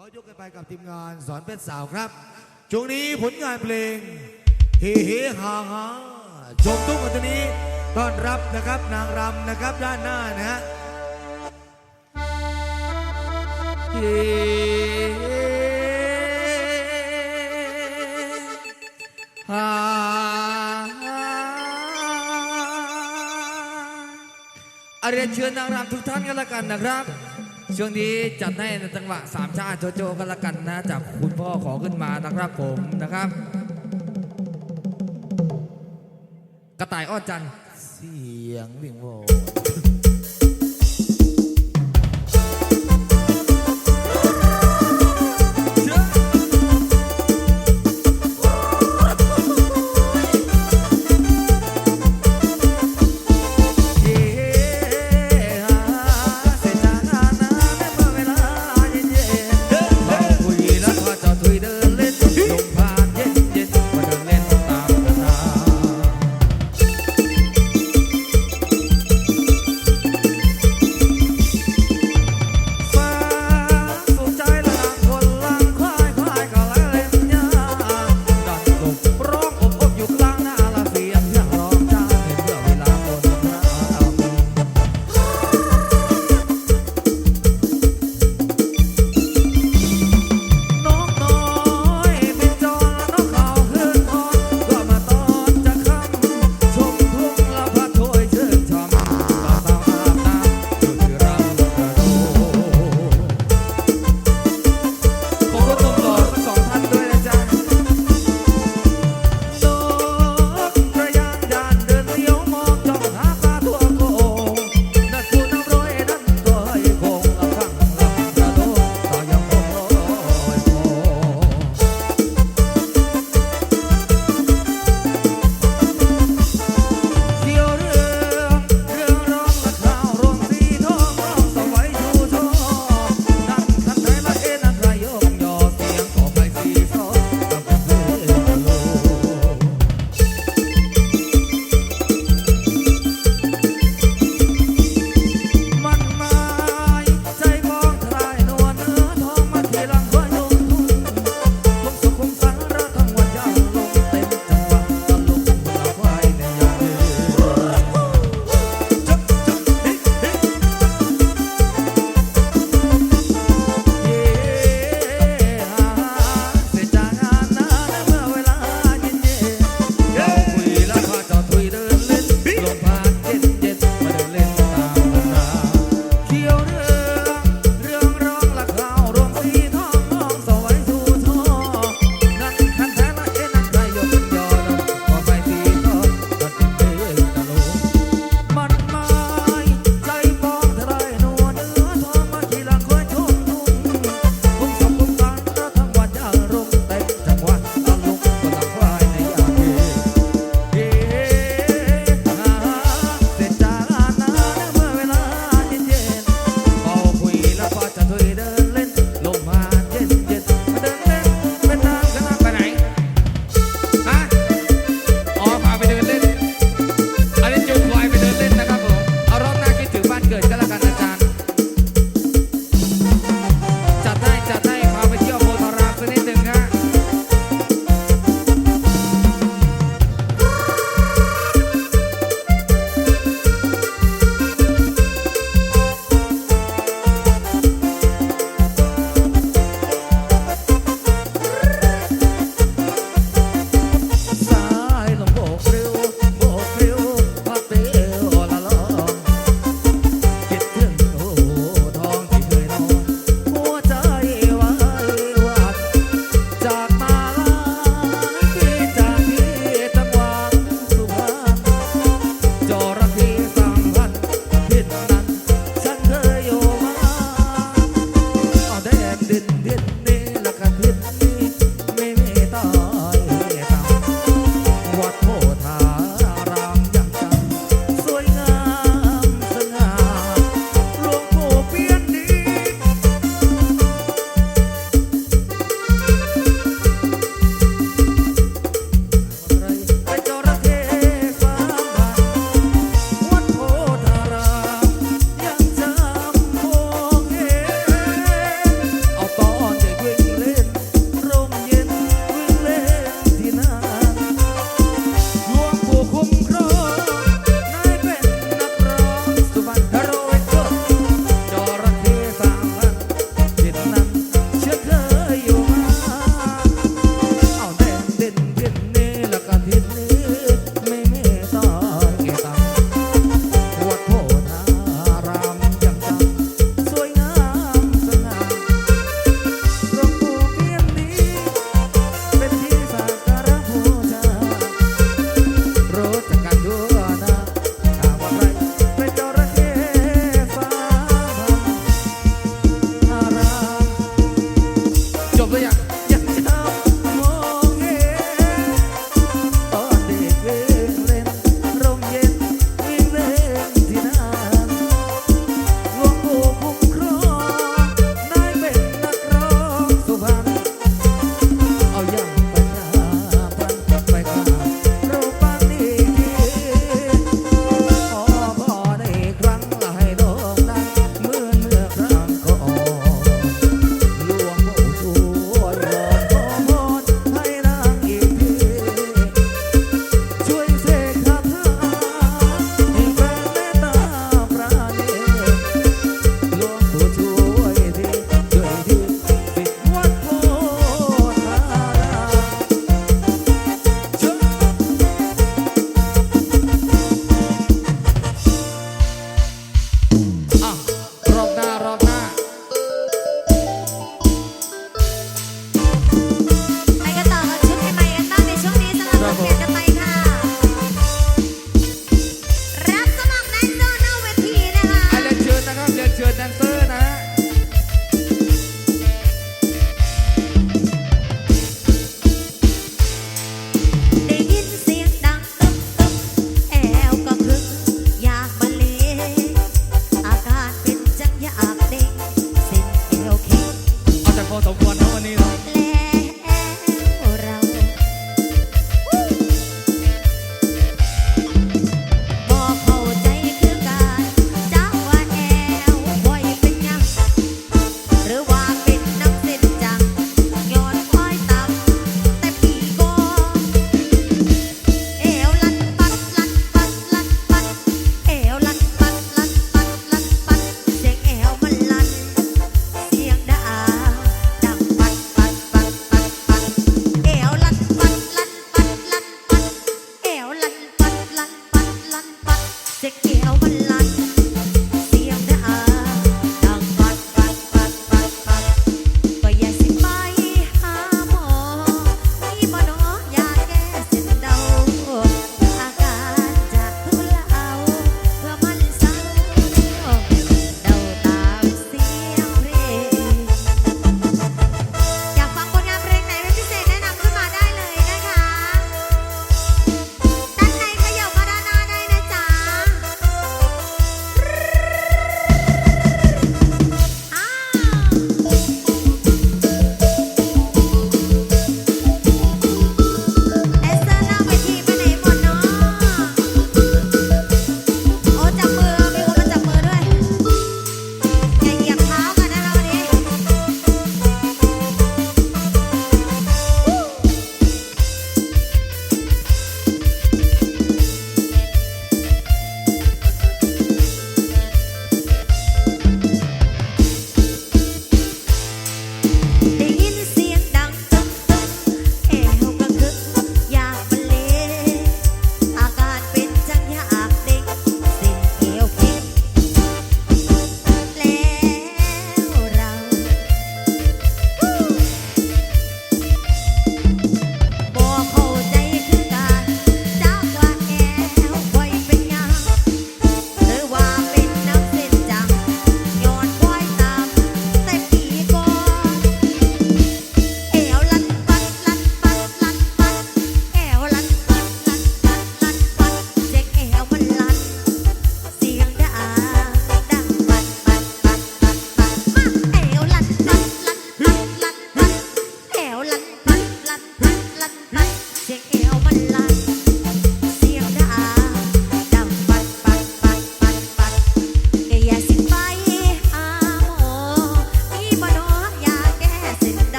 ย้อยุคกันไปกับทีมงานสอนเป็นสาวครับช่วงนี้ผลงานเพลงเฮเฮฮาฮาชมทุกคนตอนนี้ต้อนรับนะครับนางรำนะครับด้านหน้านะฮะเฮฮาอาเรียนเชิญนางรำทุกท่านกันละกันนะครับ ช่วงนี้จัดให้ในจังหวะสามชาติโจโจกันละกันนะ จากคุณพ่อขอขึ้นมานะครับผมนะครับ กระต่ายอ้อจันเสียงวิ่งโว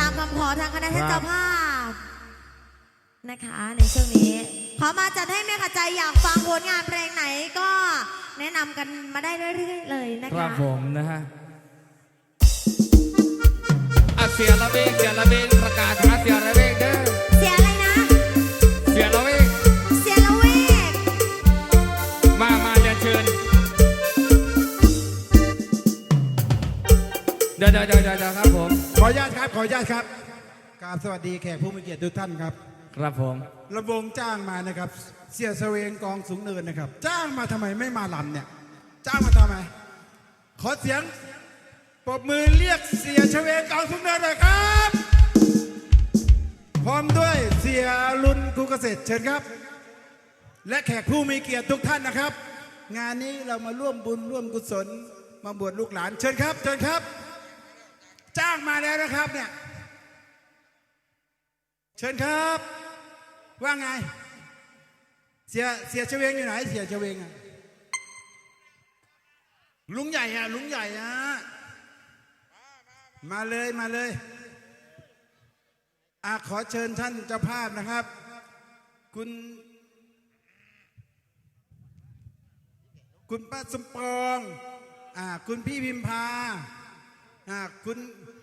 ตามคำขอทางคณะท่านเจ้าภาพนะคะ ในช่วงนี้ขอมาจัดให้แม่ขจายอยากฟังผลงานเพลงไหนก็แนะนำกันมาได้เรื่อยๆเลยนะคะครับผมนะฮะเสียละเวงเสียระเวงประกาศาเสียละเวงเด้อเสียอะไรนะ เสียละเวง เดี๋ยวเดี๋ยวเดี๋ยวเดี๋ยวครับผม ขออนุญาตครับ ขออนุญาตครับกราบสวัสดีแขกผู้มีเกียรติทุกท่านครับครับผมระวงจ้างมานะครับ เสียเสวงกองสูงเนินนะครับ จ้างมาทำไมไม่มาลำเนี่ย จ้างมาทำไม ขอเสียงปรบมือเรียกเสียเสวงกองสูงเนินหน่อยครับ พร้อมด้วยเสียรุนกูเกษตรเชิญครับ และแขกผู้มีเกียรติทุกท่านนะครับ งานนี้เรามาร่วมบุญร่วมกุศล มาบวชลูกหลานเชิญครับ เชิญครับ จ้างมาแล้วนะครับเนี่ย เชิญครับ ว่าไง เสียเสียเฉวงอยู่ไหน เสียเฉวงอะลุงใหญ่อะลุงใหญ่อะมาเลยมาเลยอาขอเชิญท่านเจ้าภาพนะครับ คุณ คุณป้าสมปอง อ่า คุณพี่พิมพา อ่าคุณ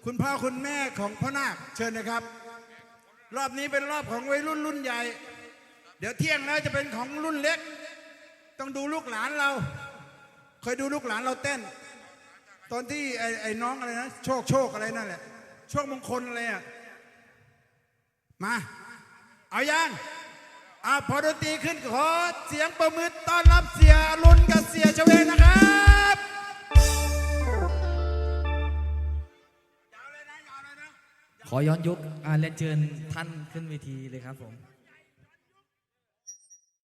คุณพ่อคุณแม่ของพ่อนาคเชิญนะครับ รอบนี้เป็นรอบของวัยรุ่นรุ่นใหญ่ เดี๋ยวเที่ยงแล้วจะเป็นของรุ่นเล็ก ต้องดูลูกหลานเรา เคยดูลูกหลานเราเต้น ตอนที่ไอ้ไอ้น้องอะไรนะโชคโชคอะไรนั่นแหละโชคมงคลอะไรอะมา เอายังอาพอดนตรีขึ้นขอเสียงประมือต้อนรับเสียรุณกับเสียเวนะครับ ขอย้อนยุคอ่าเรียนเชิญท่านขึ้นเวทีเลยครับผม